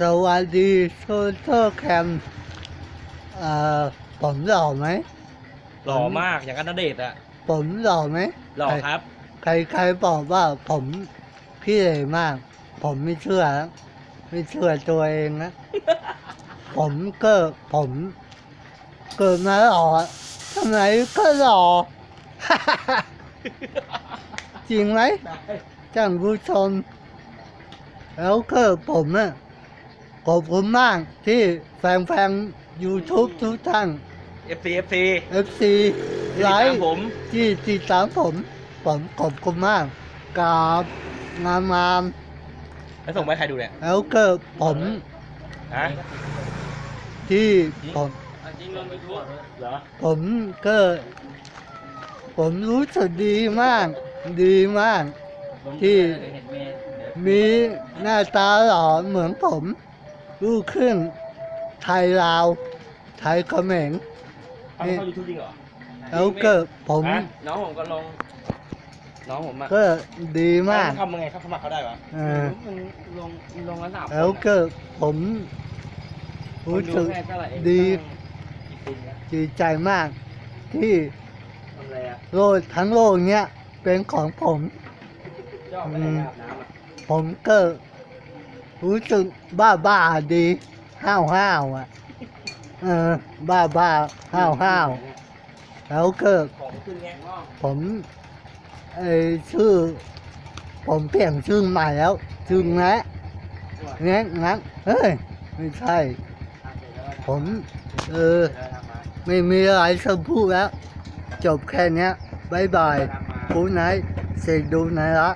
สวัสดีโซเทอร์แคมเอ่อผมหล่อไหม หล่อมากอย่างกันนเดชน์อะผมหล่อไหมหล่อครับ ใครใครบอกว่าผมพี่เลยมาก ผมไม่เชื่อนะไม่เชื่อตัวเองนะผมก็ผมเกิดมาหล่อทำไมก็หล่อจริงไหมท่านผู้ชมแล้วก็ผมอะ ขอบคุณมากที่แฟนๆ YouTube ทุกท่าน FC FC FC ที่ไลติดตามค์ผมที่ติดตามผม ผมขอบคุณมากกราบงามงามแล้วส่งไปให้ใครดูเนี่ยๆแล้วก็ผมฮะที่ผม จริงลงไปทั่วเหรอผมก็ ผมรู้สึกดีมาก ดีมาก ที่มีหน้าตาหล่อเหมือนผม ลูกครึ่งไทยลาว ไทยเขมรทำเข้ายูทูบจริงเหรอแล้วก็ผมฮะน้องผมก็ลง น้องผมอะก็ดีมาก ทำยังไงครับสมัครเขาได้ปะเออ มันลงลงกันสามคนแล้วก็ผมรู้สึกดี ดีใจมาก ที่ทำอะไรอะโลกทั้งโลกเนี้ยเป็นของผมยอดไปไหนอาบน้ำอะ ผมก็ รู้สึกบ้าบ้าดีห้าวห้าวอะ เออ บ้าบ้าห้าวห้าวแล้วก็ขอผมเออชื่อ ผมเปลี่ยนชื่อใหม่แล้วชื่อแงะแงะงักเฮ้ย ไม่ใช่ ผม เออ ไม่มีอะไรจะพูดแล้ว จบแค่นี้บายบายกูไหนเสกดูไหนละ